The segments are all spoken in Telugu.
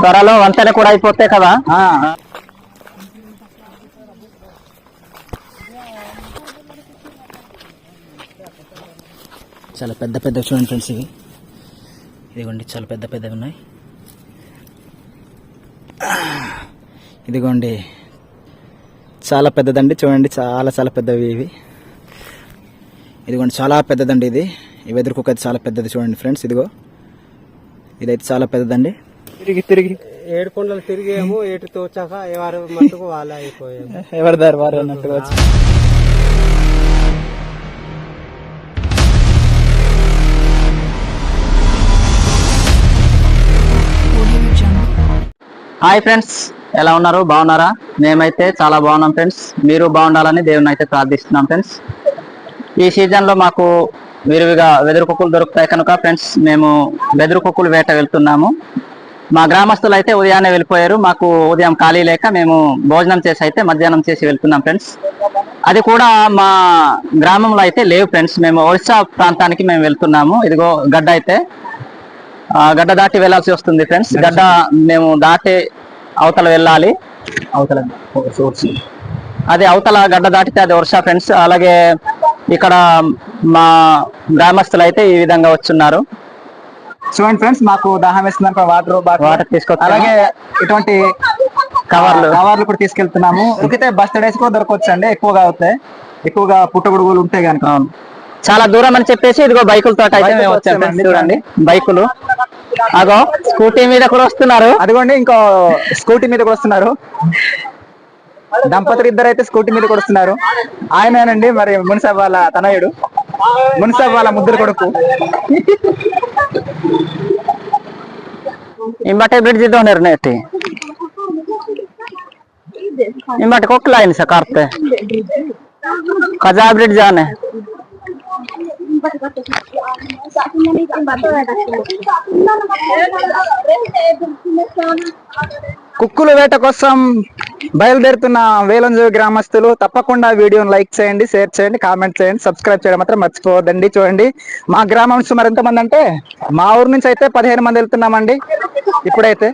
త్వరలో వంతెన కూడా అయిపోతే కదా? చాలా పెద్ద పెద్ద చూడండి ఫ్రెండ్స్ ఇవి. ఇదిగోండి చాలా పెద్ద పెద్దవి ఉన్నాయి. ఇదిగోండి చాలా పెద్దదండి చూడండి చాలా చాలా పెద్దవి ఇవి. ఇదిగోండి చాలా పెద్దదండి ఇది. ఈ వెదురు కుక్క అయితే చాలా పెద్దది చూడండి ఫ్రెండ్స్ ఇదిగో. ఇదైతే చాలా పెద్దదండి. తిరిగి తిరిగి. ఏడు కొండలు తిరిగేమో ఏటు తోచాక ఎవరు మట్టుకు వాళ్ళ అయిపోయాము ఎవరి దారి వారు అన్నట్టుగా వచ్చి. హాయ్ ఫ్రెండ్స్ ఎలా ఉన్నారు? బాగున్నారా? మేమైతే చాలా బాగున్నాం ఫ్రెండ్స్ మీరు బాగుండాలని దేవుని అయితే ప్రార్థిస్తున్నాం ఫ్రెండ్స్ ఈ సీజన్లో మాకు విరివిగా వెదురు కుక్కలు దొరుకుతాయి కనుక ఫ్రెండ్స్ మేము వెదురు కుక్కలు వేట వెళ్తున్నాము. మా గ్రామస్తులు అయితే ఉదయాన్నే వెళ్ళిపోయారు. మాకు ఉదయం ఖాళీ లేక మేము భోజనం చేసి అయితే మధ్యాహ్నం చేసి వెళ్తున్నాం ఫ్రెండ్స్. అది కూడా మా గ్రామంలో అయితే లేవు ఫ్రెండ్స్. మేము ఒరిస్సా ప్రాంతానికి మేము వెళ్తున్నాము. ఇదిగో గడ్డ అయితే. గడ్డ దాటి వెళ్ళాల్సి వస్తుంది ఫ్రెండ్స్. గడ్డ మేము దాటి అవతల వెళ్ళాలి. అవతల అది అవతల గడ్డ దాటితే అది వర్ష ఫ్రెండ్స్. అలాగే ఇక్కడ మా గ్రామస్తులు అయితే ఈ విధంగా వచ్చున్నారు. చూడండి ఫ్రెండ్స్ మాకు దాహం వేస్తున్నారు వాటర్ వాటర్ తీసుకొచ్చి అలాగే ఇటువంటి కవర్లు. కవర్లు కూడా తీసుకెళ్తున్నాము. దొరికితే బస్టర్డేస్ కూడా దొరకవచ్చు అండి ఎక్కువగా అవుతాయి. ఎక్కువగా పుట్టగొడుగులు ఉంటాయి కనుక. చాలా దూరం అని చెప్పేసి ఇదిగో అయితే మేము వచ్చామండి. friends. చూడండి. బైకులు. అగో స్కూటీ మీద కూడా వస్తున్నారు. అదిగోండి ఇంకో స్కూటీ మీద కూడా వస్తున్నారు. దంపతులు ఇద్దరు అయితే స్కూటీ మీద కూడా వస్తున్నారు. ఆయనేనండి మరి మున్సాబ్ వాళ్ళ తనయుడు. మున్సాబ్ వాళ్ళ ముగ్గురు కొడుకు. ಇಂಬಾ ಟ್ಯಾಬ್ಲೆಟ್ ಜಿದ್ದವನ ನೆಟ್ಟಿ इंबाट को क्लाइन से करते। खजा ब्रिज जाने। కుక్కుల వేట కోసం బయలుదేరుతున్న వేలంజు గ్రామస్తులు తప్పకుండా వీడియోని లైక్ చేయండి షేర్ చేయండి కామెంట్ చేయండి సబ్స్క్రైబ్ చేయడం మాత్రం మర్చిపోవద్దండి. చూడండి మా గ్రామం సుమారు ఎంతమంది అంటే మా ఊరు నుంచి అయితే పదిహేను మంది వెళ్తున్నామండి. ఇప్పుడైతే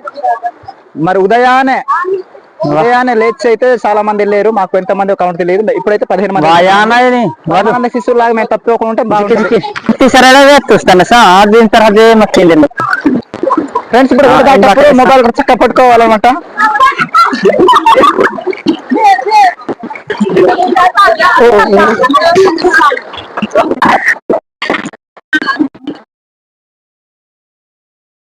మరి ఉదయాన్నే ఉదయాన్నే లేచి అయితే చాలా మంది లేరు మాకు ఎంత మంది కౌంటర్ తెలియదు. ఇప్పుడైతే పదిహేను మంది మంది శిశువు లాగా మేము తప్పకుండా ఉంటే ఫ్రెండ్స్ ఇప్పుడు మొబైల్ చక్కగా పట్టుకోవాలన్నమాట.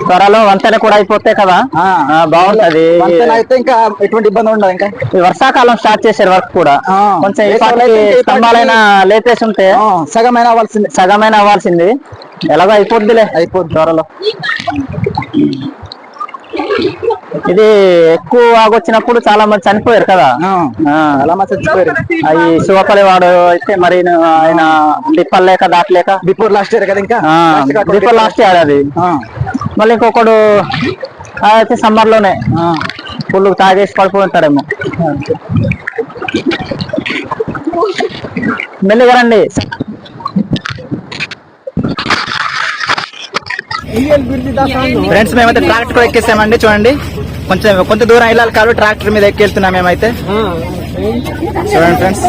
త్వరలో వంతెన కూడా అయిపోతే కదా? బాగుంటది. అయితే ఇంకా ఎటువంటి ఇబ్బంది ఉండదు ఇంకా. వర్షాకాలం స్టార్ట్ చేశారు వర్క్ కూడా. కొంచెం స్తంభాలైనా లేపేసి ఉంటే సగమైన అవ్వాల్సిందే. సగమైన అవ్వాల్సింది. ఎలాగో అయిపోద్దిలే అయిపోద్ది. త్వరలో. ఇది ఎక్కువ ఆగొచ్చినప్పుడు చాలా మంది చనిపోయారు కదా. చాలా మంది చచ్చిపోయారు. అవి శివపల్లి వాడు అయితే మరి ఆయన డిప్పలు లేక దాటలేక బిఫోర్ లాస్ట్ ఇయర్ కదా ఇంకా? డిప్పల్ లాస్ట్ ఇయర్ అది. ఆ, మళ్ళీ ఇంకొకడు ఆ అయితే సమ్మర్లోనే. ఆ. ఫుల్ తాగేసి పడిపోతాడేమో మెల్లిగా రండి. ఫ్రెండ్స్ మేమైతే ట్రాక్టర్ ఎక్కేసామండి చూడండి. కొంచెం కొంత దూరం వెళ్ళాలి కాబట్టి ట్రాక్టర్ మీద ఎక్కెళ్తున్నాం మేమైతే. చూడండి ఫ్రెండ్స్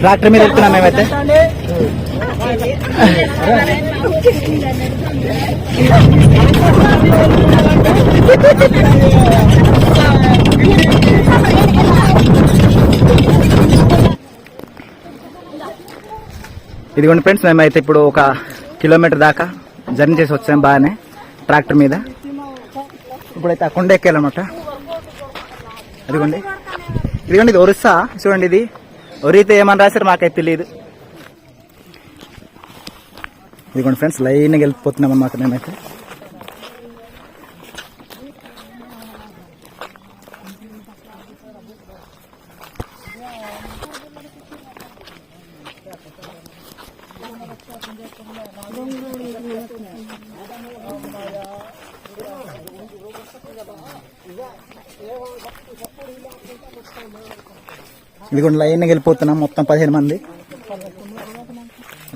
ట్రాక్టర్ మీద వెళ్తున్నాం మేమైతే. ఇదిగోండి ఫ్రెండ్స్ మేమైతే ఇప్పుడు ఒక కిలోమీటర్ దాకా జర్నీ చేసి వచ్చాం బాగానే ట్రాక్టర్ మీద. ఇప్పుడైతే ఆ కొండ ఎక్కాలన్నమాట అదిగోండి ఇదిగోండి ఇది ఒరిస్సా? చూడండి ఇది. ఒరితే ఏమని రాశారు మాకైతే తెలియదు ఇదిగోండి ఫ్రెండ్స్ లైన్గా వెళ్ళిపోతున్నాం అన్నమాట మేమైతే. ఇదిగోండి లైన్ వెళ్ళిపోతున్నాం మొత్తం పదిహేను మంది.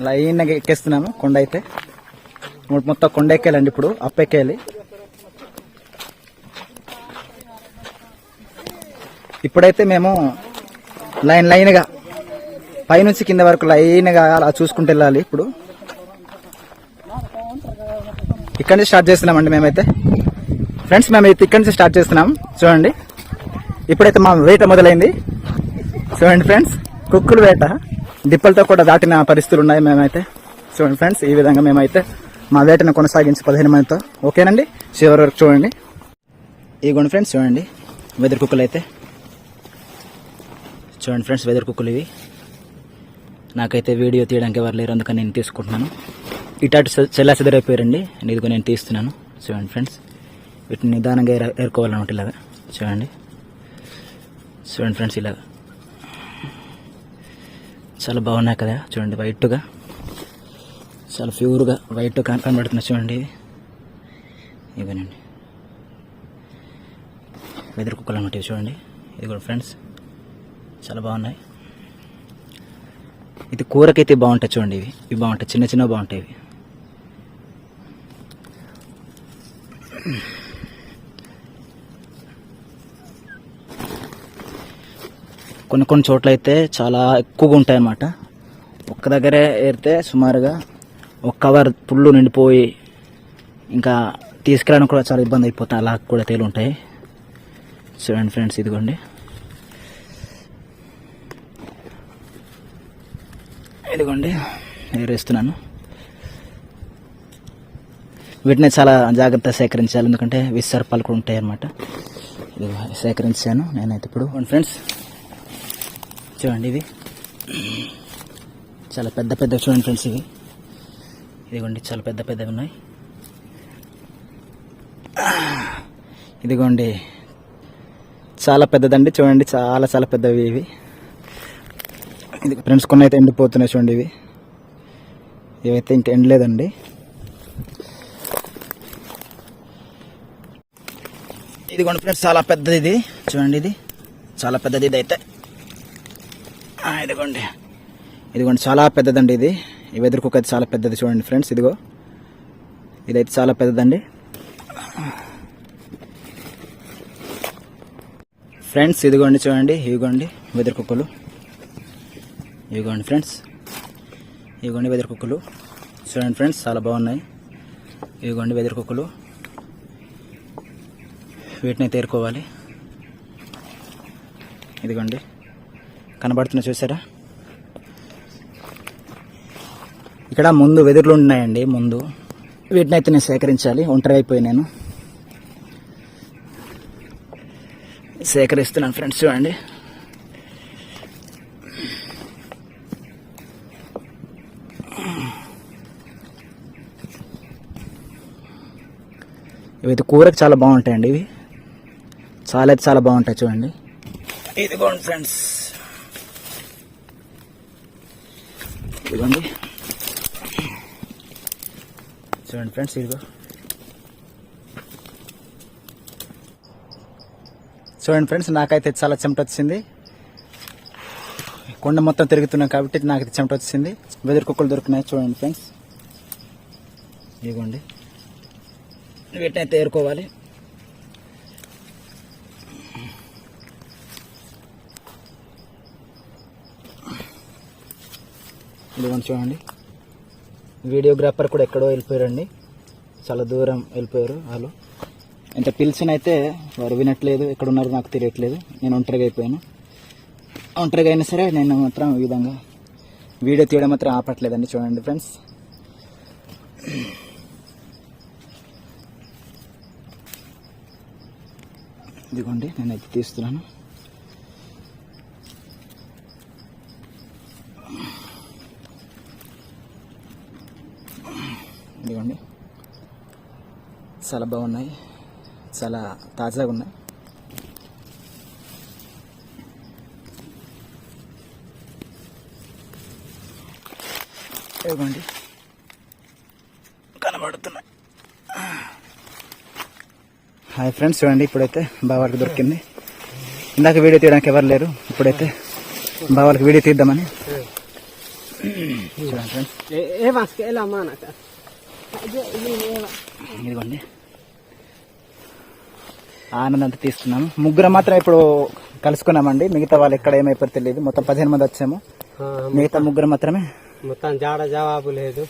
లైన్గా ఎక్కేస్తున్నాము కొండ అయితే. మొత్తం కొండ ఎక్కేయాలండి ఇప్పుడు అప్ ఎక్కేయాలి. ఇప్పుడైతే మేము లైన్ లైన్గా పైనుంచి కింద వరకు లైన్గా అలా చూసుకుంటూ వెళ్ళాలి ఇప్పుడు. ఇక్కడి నుంచి స్టార్ట్ చేస్తున్నామండి మేమైతే. ఫ్రెండ్స్ మేమైతే ఇక్కడి నుంచి స్టార్ట్ చేస్తున్నాం. చూడండి. ఇప్పుడైతే మా వేట మొదలైంది. చూడండి ఫ్రెండ్స్ కుక్కులు వేట. దిప్పలతో కూడా దాటిన పరిస్థితులు ఉన్నాయి మేమైతే. చూడండి ఫ్రెండ్స్ ఈ విధంగా మేమైతే మా వేటను కొనసాగించి పదిహేను మందితో. ఓకేనండి? చివరి వరకు చూడండి. ఇదిగోండి ఫ్రెండ్స్ చూడండి. వెదర్ కుక్కలు అయితే చూడండి ఫ్రెండ్స్ వెదర్ కుక్కలు ఇవి. నాకైతే వీడియో తీయడానికి ఎవరు లేరు అందుకని నేను తీసుకుంటున్నాను. ఇటాటు చెల్లా చెదరైపోయారండి ఇదిగో నేను తీస్తున్నాను. చూడండి ఫ్రెండ్స్. వీటిని నిదానంగా ఏర- ఏరుకోవాలన్నమాట ఇలాగా. చూడండి. చూడండి ఫ్రెండ్స్ ఇలాగా. చాలా బాగున్నాయి కదా. చూడండి వైట్గా. చాలా ప్యూర్గా వైట్ కనబడుతుంది చూడండి ఇది. ఇవేనండి వెదర్ కుక్కలు అన్నమాట చూడండి. ఇది కూడా ఫ్రెండ్స్. చాలా బాగున్నాయి. ఇది కూరకైతే బాగుంటాయి చూడండి ఇవి. ఇవి బాగుంటాయి. చిన్న చిన్న బాగుంటాయి ఇవి. కొన్ని కొన్ని చోట్ల అయితే చాలా ఎక్కువగా ఉంటాయి అన్నమాట ఒక్క దగ్గరే ఏరితే సుమారుగా ఒక కవర్ పుళ్ళు నిండిపోయి ఇంకా తీసుకెళ్ళడానికి కూడా చాలా ఇబ్బంది అయిపోతాయి. అలా కూడా తేలు ఉంటాయి చూడండి ఫ్రెండ్స్ ఇదిగోండి. ఇదిగోండి ఏరేస్తున్నాను వీటిని చాలా జాగ్రత్తగా సేకరించాలి ఎందుకంటే విసర్పాలు కూడా ఉంటాయి అన్నమాట ఇదిగో సేకరించాను నేనైతే ఇప్పుడు. ఫ్రెండ్స్ చూడండి ఇవి. చాలా పెద్ద పెద్ద చూడండి ఫ్రెండ్స్ ఇవి. ఇదిగోండి చాలా పెద్ద పెద్దవి ఉన్నాయి. ఇదిగోండి చాలా పెద్దదండి చూడండి చాలా చాలా పెద్దవి ఇవి. ఇది ఫ్రెండ్స్ కొన్ని అయితే ఎండిపోతున్నాయి చూడండి ఇవి. ఇవైతే ఇంకా ఎండలేదండి. ఇదిగోండి ఫ్రెండ్స్ చాలా పెద్దది ఇది. చూడండి ఇది. చాలా పెద్దది ఇది అయితే ఇదిగోండి. ఇదిగోండి చాలా పెద్దదండి ఇది. ఈ వెదురు కుక్క అయితే చాలా పెద్దది చూడండి ఫ్రెండ్స్ ఇదిగో. ఇదైతే చాలా పెద్దదండి. ఫ్రెండ్స్ ఇదిగోండి చూడండి ఇదిగోండి వెదురు కుక్కలు. ఇదిగోండి ఫ్రెండ్స్. ఇదిగోండి వెదురు కుక్కలు. చూడండి ఫ్రెండ్స్ చాలా బాగున్నాయి. ఇదిగోండి వెదురు కుక్కలు. వీటిని తేరుకోవాలి. ఇదిగోండి. కనబడుతున్నా చూసారా? ఇక్కడ ముందు వెదురులు ఉన్నాయండి ముందు. వీటిని అయితే నేను సేకరించాలి. ఒంటరి అయిపోయి నేను. సేకరిస్తున్నాను ఫ్రెండ్స్ చూడండి. ఇవైతే కూరకు చాలా బాగుంటాయండి ఇవి. చాలా అయితే చాలా బాగుంటాయి చూడండి. ఇదిగోండి ఫ్రెండ్స్. ఇదిగోండి. చూడండి ఫ్రెండ్స్ ఇదిగో. చూడండి ఫ్రెండ్స్ నాకైతే చాలా చెమట వచ్చింది కొండ మొత్తం తిరుగుతున్నాం కాబట్టి నాకైతే చెమట వచ్చింది వెదురు కుక్కలు దొరికినాయి చూడండి ఫ్రెండ్స్. ఇదిగోండి. వీటినైతే ఏరుకోవాలి ఇదిగోండి చూడండి. వీడియోగ్రాఫర్ కూడా ఎక్కడో వెళ్ళిపోయారండి చాలా దూరం వెళ్ళిపోయారు వాళ్ళు. ఎంత పిలిచినైతే వారు వినట్లేదు. ఎక్కడ ఉన్నారో నాకు తెలియట్లేదు. నేను ఒంటరిగా అయిపోయాను. ఒంటరిగా అయినా సరే నేను మాత్రం ఈ విధంగా వీడియో తీయడం మాత్రం ఆపట్లేదండి. చూడండి ఫ్రెండ్స్. ఇదిగోండి నేను ఎత్తి తీస్తున్నాను. ఇదిగోండి. చాలా బాగున్నాయి. చాలా తాజాగా ఉన్నాయి. ఇదిగోండి. హాయ్ ఫ్రెండ్స్ చూడండి ఇప్పుడైతే బావాలకు దొరికింది ఇందాక వీడియో తీయడానికి ఎవరు లేరు ఇప్పుడైతే బావాలకు వీడియో తీద్దామని ఇదిగోండి ఆనంద్ అంతా తీసుకున్నాము ముగ్గురు మాత్రం ఇప్పుడు కలుసుకున్నామండి మిగతా వాళ్ళు ఎక్కడ ఏమైపోతే తెలియదు మొత్తం పదిహేను మంది వచ్చాము మిగతా ముగ్గురు మాత్రమే మొత్తం జాడ జవాబు లేదు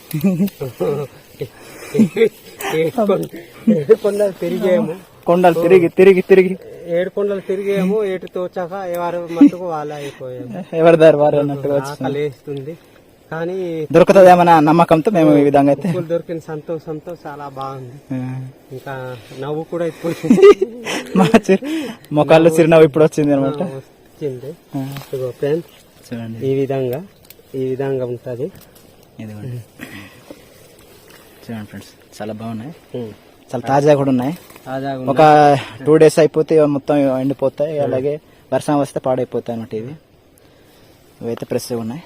తిరిగేము కొండలు తిరిగి తిరిగి తిరిగి. ఏడు కొండలు తిరిగేము ఏటు తోచాక ఎవరు మట్టుకు వాళ్ళు అయిపోయాము ఎవరి దారి వారు వేస్తుంది కానీ దొరుకుతుందేమన్న నమ్మకంతో మేము ఈ విధంగా అయితే? దొరికిన సంతోషంతో చాలా బాగుంది. ఇంకా నవ్వు కూడా చిరు మొక్కల్లో చిరునవ్వు ఇప్పుడు వచ్చింది అనమాట. వచ్చింది. చూడండి. ఈ విధంగా ఈ విధంగా ఉంటది. చూడండి ఫ్రెండ్స్ చాలా బాగున్నాయి. చాలా తాజా కూడా ఉన్నాయి. తాజాగా ఒక టూ డేస్ అయిపోతే మొత్తం ఎండిపోతాయి. అలాగే వర్షం వస్తే పాడైపోతాయి అన్నమాట ఇవి. ఇవైతే ఫ్రెష్గా ఉన్నాయి.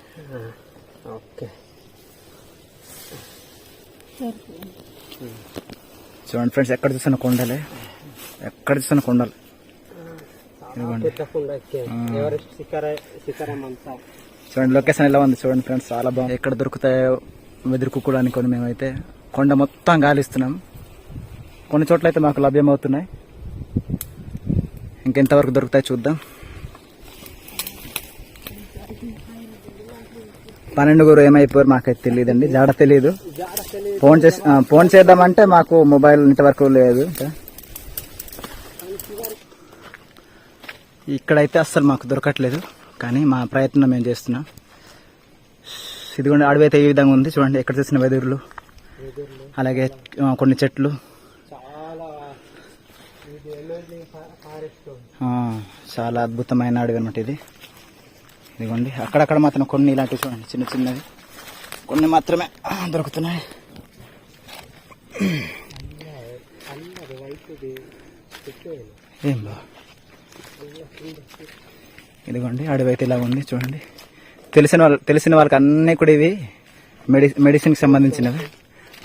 ఓకే. చూడండి ఫ్రెండ్స్ ఎక్కడ చూసిన కొండలే? ఎక్కడ చూసిన కొండలు? చూడండి లొకేషన్ ఎలా ఉంది చూడండి ఫ్రెండ్స్ చాలా బాగుంది. ఎక్కడ దొరుకుతాయో వెదురు కుక్కుడు అనుకొని మేమైతే కొండ మొత్తం గాలిస్తున్నాం. కొన్ని చోట్ల అయితే మాకు లభ్యమవుతున్నాయి. ఇంకెంతవరకు దొరుకుతాయి చూద్దాం. పన్నెండుగురు ఏమైపోయారు మాకైతే తెలియదండి. జాడ తెలియదు ఫోన్ చేసి ఫోన్ చేద్దామంటే మాకు మొబైల్ నెట్వర్క్ లేదు. ఇంకా. ఇక్కడైతే అస్సలు మాకు దొరకట్లేదు కానీ మా ప్రయత్నం మేము చేస్తున్నాం. ఇదిగోండి అడవి అయితే ఈ విధంగా ఉంది. చూడండి ఎక్కడ చూసిన వెదురులు. అలాగే కొన్ని చెట్లు చాలా ఇది ఎనర్జీ ఫారెస్ట్ ఆ, చాలా అద్భుతమైన అడవి అనమాట ఇది. ఇదిగోండి అక్కడక్కడ మాత్రం కొన్ని ఇలాంటివి చూడండి చిన్న చిన్నవి. కొన్ని మాత్రమే దొరుకుతున్నాయి. ఏం బా? ఇదిగోండి అడవి అయితే ఇలా ఉంది చూడండి. తెలిసిన వాళ్ళు తెలిసిన వాళ్ళకి అన్నీ కూడా ఇవి మెడి మెడిసిన్కి సంబంధించినవి.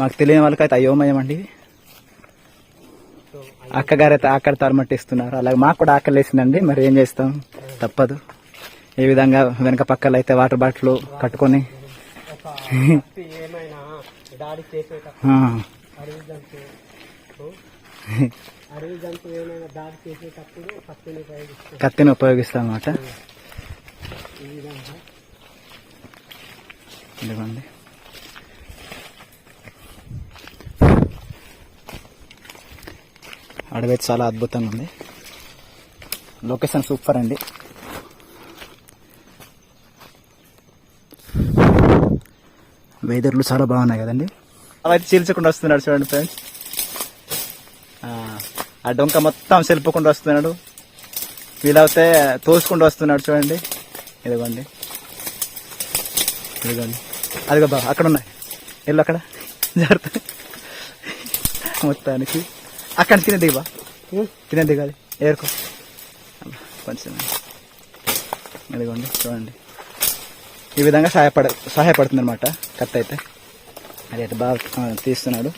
మాకు తెలియని వాళ్ళకి అయితే అయోమయం అండి. ఇవి. అక్కగారు అయితే ఆకలి తరమట్టిస్తున్నారు. అలాగే మాకు కూడా ఆకలి వేసిందండి. మరి ఏం చేస్తాం? తప్పదు. ఈ విధంగా వెనక పక్కల అయితే వాటర్ బాటిల్ కట్టుకొని కత్తిని ఉపయోగిస్తాం అన్నమాట. ఇదిగోండి చేసేటప్పుడు ఆ, అడవి జంతువు అడవి జంతువు ఏమైనా దాడి చేసేటప్పుడు కత్తిని ఉపయోగిస్తాం కత్తిని ఉపయోగిస్తాం అన్నమాట ఈ విధంగా ఇదిగోండి అడవి చాలా అద్భుతంగా ఉంది. లొకేషన్ సూపర్ అండి. వెదర్లు చాలా బాగున్నాయి కదండి. అవైతే చీల్చకుండా వస్తున్నాడు చూడండి ఫ్రెండ్స్ ఆ డొంక మొత్తం సెల్పుకుండా వస్తున్నాడు. వీలవుతే తోసుకుండా వస్తున్నాడు చూడండి. ఇదిగోండి. ఇదిగోండి. అదిగో బా అక్కడ ఉన్నాయి. వెళ్ళు అక్కడ. జాగ్రత్త. మొత్తానికి. అక్కడ తినే దిగబా తినే దిగాలి ఏరుకో. కొంచెం ఇదిగోండి చూడండి. ఈ విధంగా సహాయపడ సహాయపడుతుంది అనమాట కత్తి అయితే. అది అయితే బాగా తీస్తున్నాడు.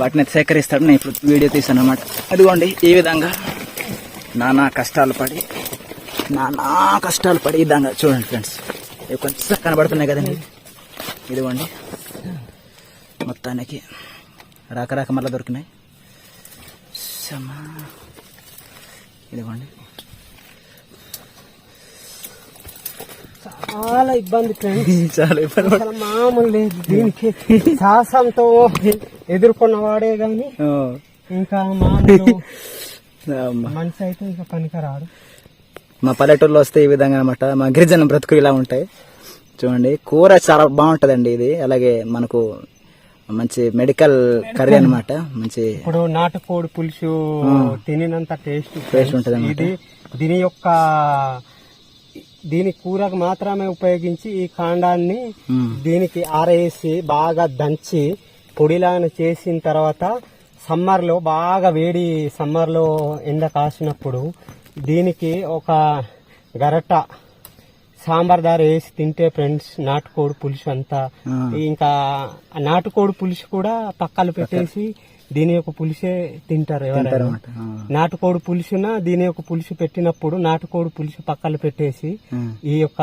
వాటిని అయితే సేకరిస్తాడు. నేను ఇప్పుడు వీడియో తీసాను అనమాట అదిగోండి ఈ విధంగా నానా కష్టాలు పడి నానా కష్టాలు పడి ఈ విధంగా చూడండి ఫ్రెండ్స్. ఇవి కొంచెం కనబడుతున్నాయి కదండి. ఇదిగోండి. మొత్తానికి రాక రాక మళ్ళీ దొరికినాయి. సమా ఇదిగోండి. చాలా ఇబ్బంది ఫ్రెండ్స్. చాలా ఇబ్బంది. అసలు మామూలు లేదు దీనికి సాహసంతో ఎదుర్కొన్న వాడే గాని ఇంకా మామూలు. మనిషి అయితే ఇంకా పనికిరాడు. మా పల్లెటూరులో వస్తే ఈ విధంగా అనమాట మా గిరిజన బ్రతుకు ఇలా ఉంటాయి. చూడండి కూర చాలా బాగుంటదండి ఇది. అలాగే మనకు మంచి మెడికల్ కర్రీ అన్నమాట. మంచి ఇప్పుడు నాటుకోడి పులుసు తినినంత టేస్ట్ టేస్ట్ ఉంటుంది ఇది దీని యొక్క దీని కూరకు మాత్రమే ఉపయోగించి ఈ కాండాన్ని. దీనికి ఆరేసి బాగా దంచి పొడిలాగా చేసిన తర్వాత సమ్మర్లో బాగా వేడి సమ్మర్లో ఎండ కాసినప్పుడు దీనికి ఒక గరట సాంబార్ దార వేసి తింటే ఫ్రెండ్స్ నాటుకోడి పులుసు అంతా. ఇంకా నాటుకోడి పులుసు కూడా పక్కలు పెట్టేసి దీని యొక్క పులుసే తింటారు ఎవరైనా. నాటుకోడి పులుసున దీని యొక్క పులుసు పెట్టినప్పుడు నాటుకోడి పులుసు పక్కలు పెట్టేసి. ఈ యొక్క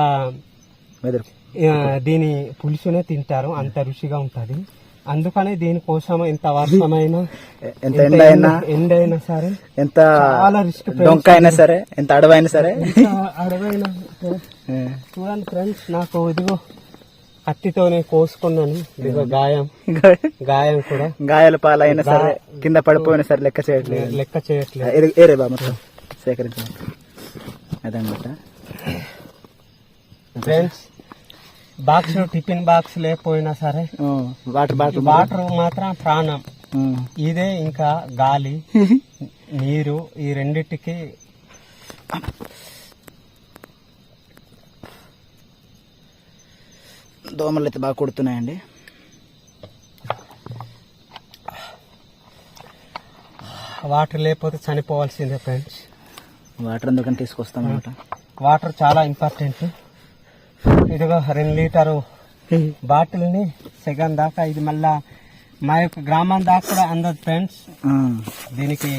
దీని పులుసునే తింటారు. అంత రుచిగా ఉంటది. అందుకనే దీనికోసం ఎంత వర్షమైన ఎంత ఎండ అయినా ఎండ అయినా సరే ఎంత చాలా రిస్క్ డొంక అయినా సరే ఎంత అడవైనా సరే. అడవైనా. చూడండి ఫ్రెండ్స్ నాకు ఇదిగో కత్తితోనే కోసుకున్నాను. ఇదిగో గాయం. గాయం కూడా. గాయాల పాలైనా సరే కింద పడిపోయినా సరే లెక్క చేయట్లేదు. లెక్క చేయట్లేదు. ఏరే బా మొత్తం సేకరించండి అదనమాట. ఫ్రెండ్స్ బాక్స్ టిఫిన్ బాక్స్ లేకపోయినా సరే వాటర్ బాటిల్ వాటర్ మాత్రం ప్రాణం. ఇదే ఇంకా గాలి నీరు ఈ రెండిటికి దోమలు అయితే బాగా కుడుతున్నాయండి. వాటర్ లేకపోతే చనిపోవాల్సిందే ఫ్రెండ్స్. వాటర్ అందుకని తీసుకొస్తాం అనమాట వాటర్ చాలా ఇంపార్టెంట్. ఇదిగో రెండు లీటరు బాటిల్ని సెకండ్ దాకా ఇది మళ్ళా మా యొక్క గ్రామం దాకా కూడా అందదు ఫ్రెండ్స్. దీనికి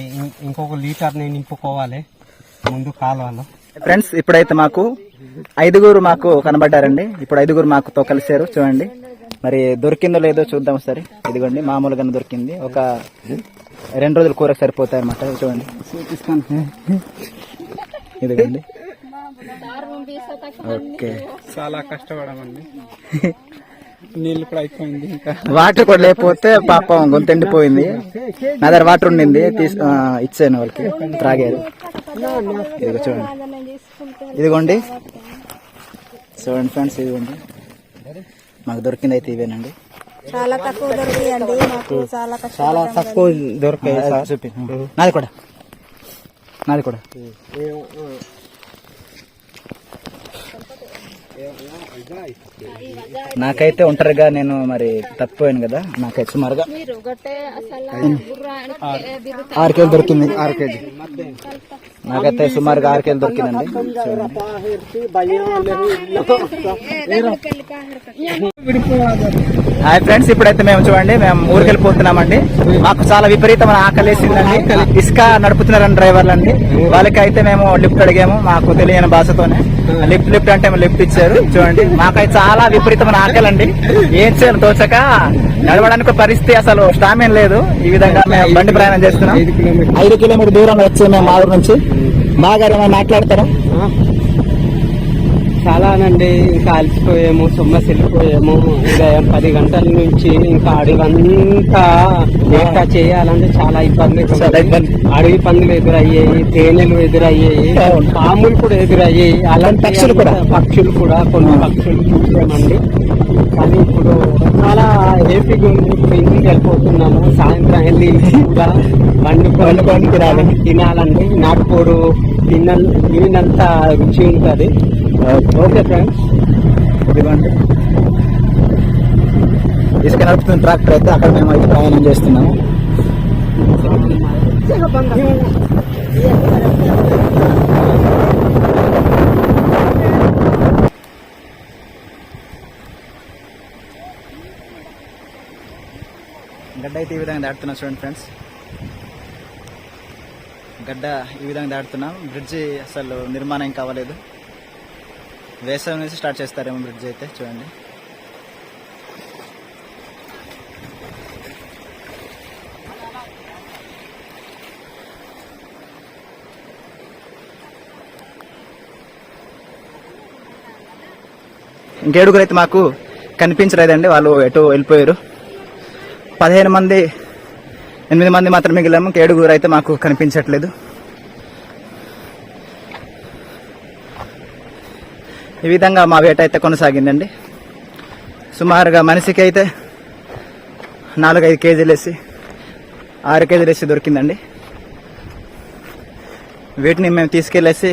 ఇంకొక లీటర్ని నింపుకోవాలి ముందు కాలువలో. ఫ్రెండ్స్ ఇప్పుడైతే మాకు ఐదుగురు మాకు కనబడ్డారండి. ఇప్పుడు ఐదుగురు మాకుతో కలిసారు చూడండి. మరి దొరికిందో లేదో చూద్దాం సరే ఇదిగోండి మామూలుగానే దొరికింది. ఒక రెండు రోజులు కూరకు సరిపోతాయి అనమాట చూడండి. ఇదిగోండి. ఓకే. చాలా కష్టపడమండి. నీళ్ళు కూడా అయిపోయింది ఇంకా. వాటర్ కూడా లేకపోతే పాపం గొంతెండిపోయింది నా దగ్గర వాటర్ ఉండింది ఇచ్చాను వాళ్ళకి త్రాగారు. ఇదిగో చూడండి. ఇదిగోండి. చూడండి ఫ్రెండ్స్ ఇదిగోండి. మాకు దొరికింది అయితే ఇవేనండి. చాలా తక్కువ దొరికాయండి మాకు చాలా కష్టం చాలా తక్కువ దొరికాయి చూపి. నాది కూడా. నాది కూడా. నాకైతే ఒంటరిగా నేను మరి తప్పిపోయాను కదా నాకైతే సుమారుగా ఆరు కేజీ దొరికింది ఆరు కేజీ. నాకైతే సుమారుగా ఆరు దొరికిందండి. హాయ్ ఫ్రెండ్స్ ఇప్పుడైతే మేము చూడండి మేము ఊరికి వెళ్ళిపోతున్నామండి మాకు చాలా విపరీతమైన ఆకలేసిందండి ఇసుక నడుపుతున్నారని డ్రైవర్లు అండి. వాళ్ళకైతే మేము లిఫ్ట్ అడిగాము మాకు తెలియని భాషతోనే. లిఫ్ట్ లిఫ్ట్ అంటే లిఫ్ట్ ఇచ్చారు చూడండి. మాకైతే చాలా విపరీతమైన ఆకలండి. ఏం చేయాలి తోచక నడవడానికి పరిస్థితి అసలు స్టామిన్ లేదు. ఈ విధంగా మేము బండి ప్రయాణం చేస్తున్నాం. ఐదు కిలోమీటర్ దూరం వచ్చి మేము మా ఊరు నుంచి. బాగా ఏమైనా మాట్లాడతారా చాలానండి ఇంకా అలసిపోయాము సొమ్మసిల్లిపోయాము ఉదయం పది గంటల నుంచి ఇంకా అడవంతా ఏకా చేయాలంటే చాలా ఇబ్బంది. అడవి పందులు ఎదురయ్యాయి తేనెలు ఎదురయ్యాయి. పాములు కూడా ఎదురయ్యాయి అలాంటి పక్షులు కూడా. పక్షులు కూడా కొన్ని పక్షులు చూసామండి కానీ ఇప్పుడు చాలా హ్యాపీగా ఉంది. ఇప్పుడు ఇంటికి వెళ్ళిపోతున్నాము. సాయంత్రం వెళ్ళి కూడా వండుకొని వండుకొని తినాలి. తినాలండి. నాటుకోడు తిన్న తినంత రుచి ఉంటుంది. ఓకే ఫ్రెండ్స్ ఇదిగోండి. ఇసుక నడుపుతున్న ట్రాక్టర్ అయితే అక్కడ మేము అయితే ప్రయాణం చేస్తున్నాము. గడ్డ అయితే ఈ విధంగా దాటుతున్నాం చూడండి ఫ్రెండ్స్. గడ్డ ఈ విధంగా దాటుతున్నాం. బ్రిడ్జి అసలు నిర్మాణం కావలేదు. అవ్వలేదు వేసవి నుంచి స్టార్ట్ చేస్తారేమో బ్రిడ్జ్ అయితే చూడండి. ఇంకేడుగురు అయితే మాకు కనిపించలేదండి. వాళ్ళు ఎటు వెళ్ళిపోయారు. పదిహేను మంది ఎనిమిది మంది మాత్రం మిగిలాము ఏడుగురు అయితే మాకు కనిపించట్లేదు. ఈ విధంగా మా వేట అయితే కొనసాగిందండి. సుమారుగా మనిషికి అయితే నాలుగైదు కేజీలు వేసి ఆరు కేజీలు వేసి దొరికిందండి. వీటిని మేము తీసుకెళ్ళేసి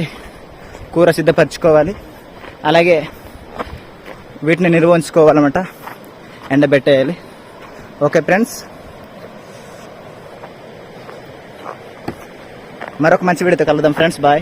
కూర సిద్ధపరచుకోవాలి. అలాగే వీటిని నిర్వహించుకోవాలన్నమాట ఎండబెట్టేయాలి. Okay friends. మరొక మంచి వీడియోతో కలుద్దాం ఫ్రెండ్స్. బాయ్.